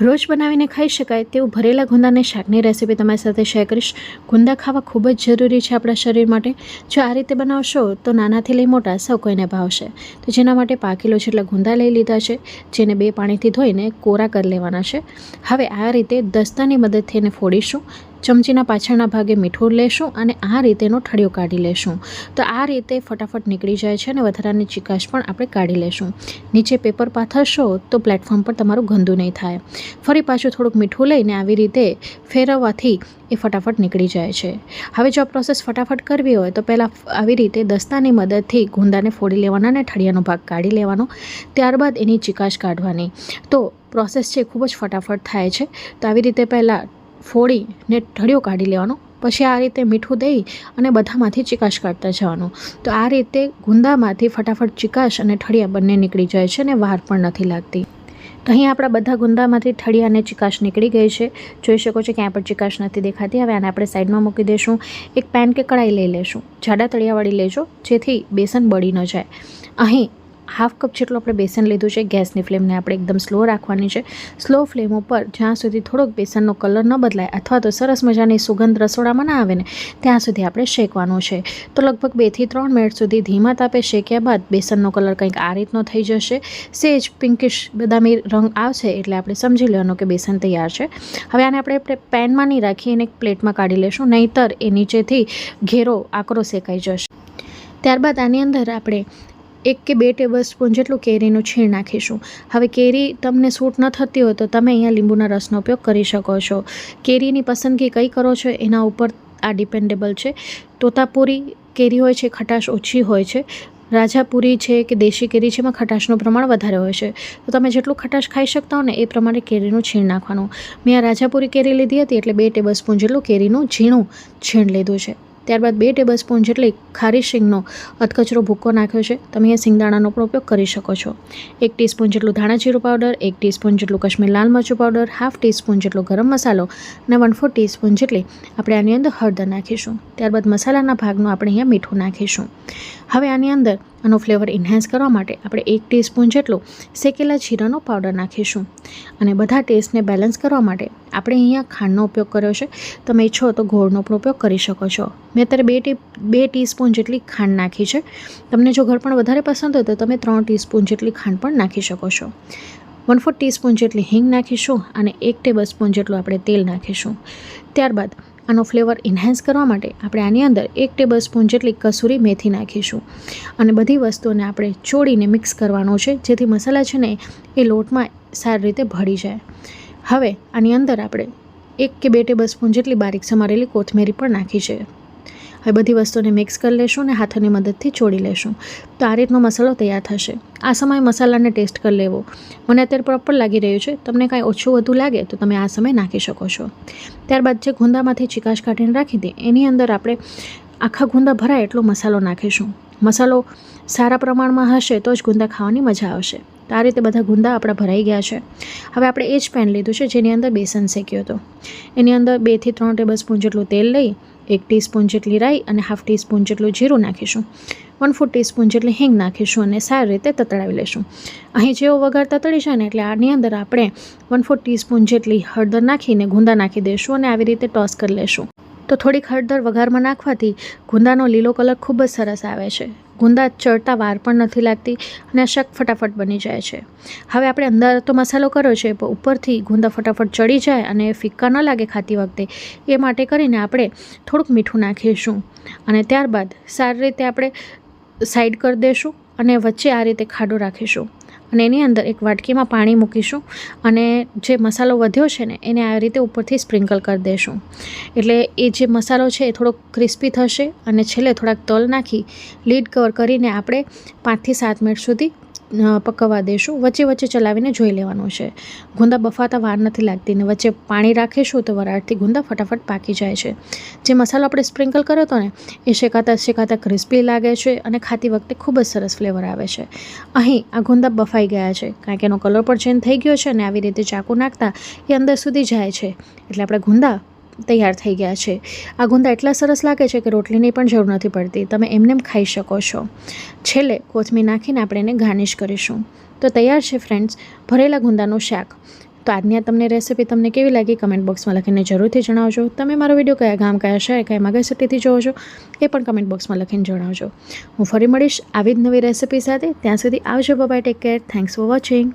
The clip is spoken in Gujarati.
રોજ બનાવીને ખાઈ શકાય તેવું ભરેલા ગુંદાને શાકની રેસીપી તમારી સાથે શેર કરીશ. ગુંદા ખાવા ખૂબ જ જરૂરી છે આપણા શરીર માટે. જો આ રીતે બનાવશો તો નાનાથી લઈ મોટા સૌ કોઈને ભાવશે. તો જેના માટે પાંચ કિલો જેટલા ગુંદા લઈ લીધા છે, જેને બે પાણીથી ધોઈને કોરા કરી લેવાના છે. હવે આ રીતે દસ્તાની મદદથી એને ફોડીશું. ચમચીના પાછળના ભાગે મીઠું લેશું અને આ રીતેનો ઠળિયો કાઢી લેશું. તો આ રીતે ફટાફટ નીકળી જાય છે અને વધારાની ચિકાશ પણ આપણે કાઢી લેશું. નીચે પેપર પાથરશો તો પ્લેટફોર્મ પર તમારું ગંદુ નહીં થાય. ફરી પાછું થોડુંક મીઠું લઈને આવી રીતે ફેરવવાથી એ ફટાફટ નીકળી જાય છે. હવે જો આ પ્રોસેસ ફટાફટ કરવી હોય તો પહેલાં આવી રીતે દસ્તાની મદદથી ગુંદાને ફોડી લેવાના અને ઠળિયાનો ભાગ કાઢી લેવાનો. ત્યારબાદ એની ચિકાશ કાઢવાની. તો પ્રોસેસ છે ખૂબ જ ફટાફટ થાય છે. તો આવી રીતે પહેલાં ફોડીને ઠળિયો કાઢી લેવાનો. પછી આ રીતે મીઠું દઈ અને બધામાંથી ચિકાશ કાઢતા જવાનું. તો આ રીતે ગુંદામાંથી ફટાફટ ચિકાશ અને ઠળિયા બંને નીકળી જાય છે અને વાર પણ નથી લાગતી. તો અહીં આપણા બધા ગુંદામાંથી ઠળિયા અને ચિકાશ નીકળી ગઈ છે. જોઈ શકો છો ક્યાં પણ ચિકાશ નથી દેખાતી. હવે આને આપણે સાઈડમાં મૂકી દઈશું એક પેન કે કડાઈ લઈ લેશું. જાડા તળિયાવાળી લેજો, જેથી બેસન બળી ન જાય. અહીં હાફ કપ જેટલું આપણે બેસન લીધું છે, ગેસની ફ્લેમને આપણે એકદમ સ્લો રાખવાની છે. સ્લો ફ્લેમ ઉપર જ્યાં સુધી થોડોક બેસનનો કલર ન બદલાય અથવા તો સરસ મજાની સુગંધ રસોડામાં ના આવે ને, ત્યાં સુધી આપણે શેકવાનું છે. તો લગભગ બેથી ત્રણ મિનિટ સુધી ધીમા તાપે શેક્યા બાદ બેસનનો કલર કંઈક આ રીતનો થઈ જશે. સેજ, પિંકિશ, બદામી રંગ આવશે એટલે આપણે સમજી લેવાનું કે બેસન તૈયાર છે. હવે આને આપણે પેનમાં નહીં રાખી એને એક પ્લેટમાં કાઢી લેશું, નહીંતર એ નીચેથી ઘેરો આકરો શેકાઈ જશે. ત્યારબાદ આની અંદર આપણે એક કે બે ટેબલ સ્પૂન જેટલું કેરીનું છીણ નાખીશું. હવે કેરી તમને સૂટ ન થતી હોય તો તમે અહીંયા લીંબુના રસનો ઉપયોગ કરી શકો છો. કેરીની પસંદગી કઈ કરો છો એના ઉપર આ ડિપેન્ડેબલ છે. તોતાપુરી કેરી હોય છે, ખટાશ ઓછી હોય છે. રાજાપુરી છે કે દેશી કેરી છે, એમાં ખટાશનું પ્રમાણ વધારે હોય છે. તો તમે જેટલું ખટાશ ખાઈ શકતા હો ને એ પ્રમાણે કેરીનું છીણ નાખવાનું. મેં આ રાજાપુરી કેરી લીધી હતી એટલે બે ટેબલ સ્પૂન જેટલું કેરીનું ઝીણું છીણ લીધું છે. ત્યારબાદ બે ટેબલ સ્પૂન જેટલી ખારી શીંગનો અધકચરો ભૂક્કો નાખ્યો છે. તમે એ સિંગદાણાનો પણ ઉપયોગ કરી શકો છો. એક ટીસ્પૂન જેટલું ધાણા જીરું પાવડર, એક ટીસ્પૂન જેટલું કશ્મીર લાલ મરચું પાવડર, હાફ ટીસ્પૂન જેટલો ગરમ મસાલો અને વન ફોર ટીસ્પૂન જેટલી આપણે આની અંદર હળદર નાખીશું. ત્યારબાદ મસાલાના ભાગનું આપણે અહીંયા મીઠું નાખીશું. હવે આની અંદર આનો ફ્લેવર ઇન્હેન્સ કરવા માટે આપણે એક ટીસ્પૂન જેટલું શેકેલા જીરાનો પાવડર નાખીશું. અને બધા ટેસ્ટને બેલેન્સ કરવા માટે આપણે અહીંયા ખાંડનો ઉપયોગ કર્યો છે. તમે ઈચ્છો તો ગોળનો પણ ઉપયોગ કરી શકો છો. મેં અત્યારે બે ટી, બે ટીસ્પૂન જેટલી ખાંડ નાખી છે. તમને જો ઘર પણ વધારે પસંદ હોય તો તમે ત્રણ ટીસ્પૂન જેટલી ખાંડ પણ નાખી શકો છો. વન ફોર ટીસ્પૂન જેટલી હિંગ નાખીશું અને એક ટેબલ સ્પૂન જેટલું આપણે તેલ નાખીશું. ત્યારબાદ આનો ફ્લેવર ઇન્હેન્સ કરવા માટે આપણે આની અંદર એક ટેબલ સ્પૂન જેટલી કસૂરી મેથી નાખીશું. અને બધી વસ્તુઓને આપણે ચોળીને મિક્સ કરવાનો છે, જેથી મસાલા છે ને એ લોટમાં સારી રીતે ભળી જાય. હવે આની અંદર આપણે એક કે બે ટેબલ સ્પૂન જેટલી બારીક સમારેલી કોથમીરી પણ નાખી છે. હવે બધી વસ્તુને મિક્સ કરી લેશું અને હાથની મદદથી છોડી લેશું. તો આ રીતનો મસાલો તૈયાર થશે. આ સમયે મસાલાને ટેસ્ટ કરી લેવો. મને અત્યારે પ્રોપર લાગી રહ્યું છે. તમને કાંઈ ઓછું વધુ લાગે તો તમે આ સમયે નાખી શકો છો. ત્યારબાદ જે ગુંદામાંથી ચિકાશ કાઢીને રાખી દે એની અંદર આપણે આખા ગુંદા ભરાય એટલો મસાલો નાખીશું. મસાલો સારા પ્રમાણમાં હશે તો જ ગુંદા ખાવાની મજા આવશે. તો આ રીતે બધા ગુંદા આપણા ભરાઈ ગયા છે. હવે આપણે એ જ પેન લીધું છે, જેની અંદર બેસન શેક્યો હતો. એની અંદર બેથી ત્રણ ટેબલ સ્પૂન જેટલું તેલ લઈ એક ટીસ્પૂન જેટલી રાઈ અને હાફ ટીસ્પૂન જેટલું જીરું નાખીશું. વન ફોર ટીસ્પૂન જેટલી હિંગ નાખીશું અને સારી રીતે તતડાવી લઈશું. અહીં જેવો વઘાર તતડી જાય ને એટલે આની અંદર આપણે વન ફોર ટીસ્પૂન જેટલી હળદર નાખીને ગુંદા નાખી દઈશું અને આવી રીતે ટોસ કરી લેશું તો થોડીક હળદર વઘારમાં નાખવાથી ગુંદાનો લીલો કલર ખૂબ જ સરસ આવે છે. ગુંદા ચડતા વાર પણ નથી લાગતી અને આ શક ફટાફટ બની જાય છે. હવે આપણે અંદર તો મસાલો કર્યો છે, પણ ઉપરથી ગુંદા ફટાફટ ચડી જાય અને ફિક્કા ન લાગે ખાતી વખતે. એ માટે કરીને આપણે થોડુંક મીઠું નાખીશું અને ત્યારબાદ સારી રીતે આપણે સાઈડ કરી દઈશું અને વચ્ચે આ રીતે ખાડો રાખીશું. અને એની અંદર એક વાટકીમાં પાણી મૂકીશું અને જે મસાલો વધ્યો છે ને, એને આ રીતે ઉપરથી સ્પ્રિંકલ કરી દઈશું એટલે એ જે મસાલો છે એ થોડોક ક્રિસ્પી થશે અને છેલ્લે થોડાક તલ નાખી, લીડ કવર કરીને આપણે પાંચથી સાત મિનિટ સુધી પકવવા દઈશું વચ્ચે વચ્ચે ચલાવીને જોઈ લેવાનું છે. ગુંદા બફાતા વાર નથી લાગતી ને વચ્ચે પાણી રાખીશું તો વરાળથી ગુંદા ફટાફટ પાકી જાય છે. જે મસાલો આપણે સ્પ્રિંકલ કર્યો હતો ને, એ શેકાતા શેકાતા ક્રિસ્પી લાગે છે અને ખાતી વખતે ખૂબ જ સરસ ફ્લેવર આવે છે. અહીં આ ગુંદા બફાઈ ગયા છે, કારણ કે એનો કલર પણ ચેન્જ થઈ ગયો છે અને આવી રીતે ચાકુ નાખતા એ અંદર સુધી જાય છે. એટલે આપણે ગુંદા તૈયાર થઈ ગયા છે. આ ગુંદા એટલા સરસ લાગે છે કે રોટલીની પણ જરૂર નથી પડતી. તમે એમને ખાઈ શકો છો. છેલ્લે કોથમીર નાખીને આપણે એને ગાર્નિશ કરીશું. તો તૈયાર છે ફ્રેન્ડ્સ, ભરેલા ગુંદાનું શાક. તો આજની આ તમને રેસીપી તમને કેવી લાગી કમેન્ટ બોક્સમાં લખીને જરૂરથી જણાવજો. તમે મારો વીડિયો કયા ગામ, કયા શહેર, કયા મગજસિટીથી જોવો છો એ પણ કમેન્ટ બોક્સમાં લખીને જણાવજો. હું ફરી મળીશ આવી જ નવી રેસીપી સાથે. ત્યાં સુધી આવજો. Bye take care thanks for watching